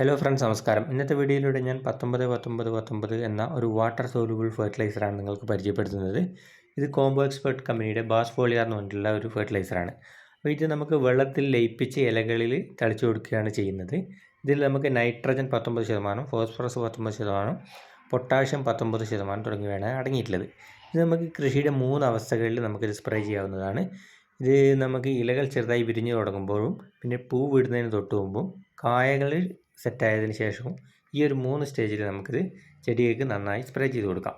Hello friends നമസ്കാരം. ഇന്നത്തെ വീഡിയോയിലൂടെ ഞാൻ പത്തൊമ്പത് പത്തൊമ്പത് പത്തൊമ്പത് എന്ന ഒരു വാട്ടർ സോലുബിൾ ഫെർട്ടിലൈസറാണ് നിങ്ങൾക്ക് പരിചയപ്പെടുത്തുന്നത്. ഇത് കോംബോ എക്സ്പെർട്ട് കമ്പനിയുടെ ബാസ് ഫോളിയർ എന്ന് പറഞ്ഞിട്ടുള്ള ഒരു ഫെർട്ടിലൈസറാണ് അപ്പോൾ ഇത് നമുക്ക് വെള്ളത്തിൽ ലയിപ്പിച്ച് ഇലകളിൽ തളിച്ചു കൊടുക്കുകയാണ് ചെയ്യുന്നത്. ഇതിൽ നമുക്ക് നൈട്രജൻ പത്തൊമ്പത് ശതമാനം ഫോസ്ഫറസ് പത്തൊമ്പത് ശതമാനം പൊട്ടാഷ്യം പത്തൊമ്പത് ശതമാനം തുടങ്ങിയവയാണ് അടങ്ങിയിട്ടുള്ളത്. ഇത് നമുക്ക് കൃഷിയുടെ മൂന്ന് അവസ്ഥകളിൽ നമുക്കിത് സ്പ്രേ ചെയ്യാവുന്നതാണ്. ഇത് നമുക്ക് ഇലകൾ ചെറുതായി വിരിഞ്ഞു തുടങ്ങുമ്പോഴും പിന്നെ പൂ വിടുന്നതിന് തൊട്ട് മുമ്പും കായകൾ സെറ്റായതിനു ശേഷവും ഈ ഒരു മൂന്ന് സ്റ്റേജിൽ നമുക്കിത് ചെടികൾക്ക് നന്നായി സ്പ്രേ ചെയ്ത് കൊടുക്കാം.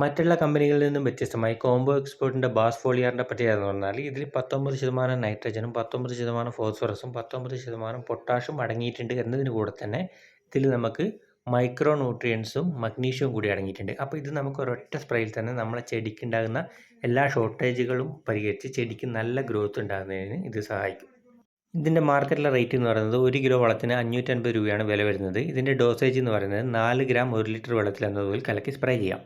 മറ്റുള്ള കമ്പനികളിൽ നിന്നും വ്യത്യസ്തമായി കോംബോ എക്സ്പോർട്ടിന്റെ ബാസ് ഫോളിയാറിന്റെ പ്രത്യേകത എന്ന് പറഞ്ഞാൽ ഇതിൽ പത്തൊമ്പത് ശതമാനം നൈട്രജനും പത്തൊമ്പത് ശതമാനം ഫോസ്ഫറസും പത്തൊമ്പത് ശതമാനം പൊട്ടാഷും അടങ്ങിയിട്ടുണ്ട് എന്നതിന് കൂടെ തന്നെ ഇതിൽ നമുക്ക് മൈക്രോ ന്യൂട്രിയൻസും മഗ്നീഷ്യവും കൂടി അടങ്ങിയിട്ടുണ്ട്. അപ്പോൾ ഇത് നമുക്ക് ഒരൊറ്റ സ്പ്രേയിൽ തന്നെ നമ്മളെ ചെടിക്ക് ഉണ്ടാകുന്ന എല്ലാ ഷോർട്ടേജുകളും പരിഹരിച്ച് ചെടിക്ക് നല്ല ഗ്രോത്ത് ഉണ്ടാകുന്നതിന് ഇത് സഹായിക്കും. ഇതിന്റെ മാർക്കറ്റിലെ റേറ്റ് എന്ന് പറയുന്നത് ഒരു കിലോ വളത്തിന് അഞ്ഞൂറ്റൻപത് രൂപയാണ് വില വരുന്നത്. ഇതിന്റെ ഡോസേജ് എന്ന് പറയുന്നത് നാല് ഗ്രാം ഒരു ലിറ്റർ വെള്ളത്തിൽ എന്നതുപോലെ കലക്കി സ്പ്രേ ചെയ്യാം.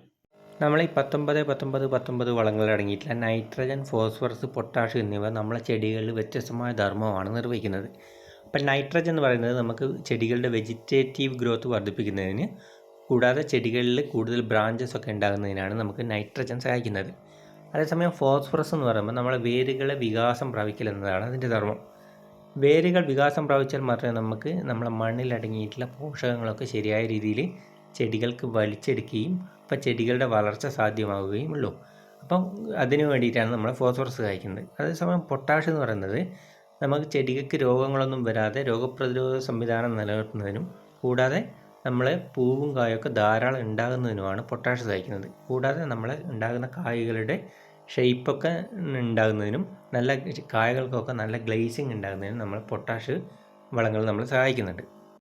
നമ്മൾ ഈ പത്തൊമ്പത് പത്തൊമ്പത് പത്തൊമ്പത് വളങ്ങൾ അടങ്ങിയിട്ടുള്ള നൈട്രജൻ ഫോസ്ഫറസ് പൊട്ടാഷ് എന്നിവ നമ്മളെ ചെടികളിൽ വ്യത്യസ്തമായ ധർമ്മമാണ് നിർവഹിക്കുന്നത്. അപ്പം നൈട്രജൻ എന്ന് പറയുന്നത് നമുക്ക് ചെടികളുടെ വെജിറ്റേറ്റീവ് ഗ്രോത്ത് വർദ്ധിപ്പിക്കുന്നതിന് കൂടാതെ ചെടികളിൽ കൂടുതൽ ബ്രാഞ്ചസ് ഒക്കെ ഉണ്ടാകുന്നതിനാണ് നമുക്ക് നൈട്രജൻ സഹായിക്കുന്നത്. അതേസമയം ഫോസ്ഫറസ് എന്ന് പറയുമ്പോൾ നമ്മളെ വേരുകളെ വികാസം പ്രാപിക്കൽ എന്നതാണ് അതിന്റെ ധർമ്മം. വേരുകൾ വികാസം പ്രാപിച്ചാൽ മാത്രമേ നമുക്ക് നമ്മുടെ മണ്ണിലടങ്ങിയിട്ടുള്ള പോഷകങ്ങളൊക്കെ ശരിയായ രീതിയിൽ ചെടികൾക്ക് വലിച്ചെടുക്കുകയും അപ്പം ചെടികളുടെ വളർച്ച സാധ്യമാവുകയും ഉള്ളൂ. അപ്പം അതിന് വേണ്ടിയിട്ടാണ് നമ്മൾ ഫോസ്ഫറസ് കഴിക്കുന്നത് അതേസമയം പൊട്ടാഷ് എന്ന് പറയുന്നത് നമുക്ക് ചെടികൾക്ക് രോഗങ്ങളൊന്നും വരാതെ രോഗപ്രതിരോധ സംവിധാനം നിലനിർത്തുന്നതിനും കൂടാതെ നമ്മളെ പൂവും കായൊക്കെ ധാരാളം ഉണ്ടാകുന്നതിനുമാണ് പൊട്ടാഷ് സഹായിക്കുന്നത് കൂടാതെ നമ്മളെ ഉണ്ടാകുന്ന കായ്കളുടെ ഷെയ്പ്പൊക്കെ ഉണ്ടാകുന്നതിനും നല്ല കായകൾക്കൊക്കെ നല്ല ഗ്ലേസിങ് ഉണ്ടാകുന്നതിനും നമ്മൾ പൊട്ടാഷ് വളങ്ങൾ നമ്മൾ സഹായിക്കുന്നുണ്ട്.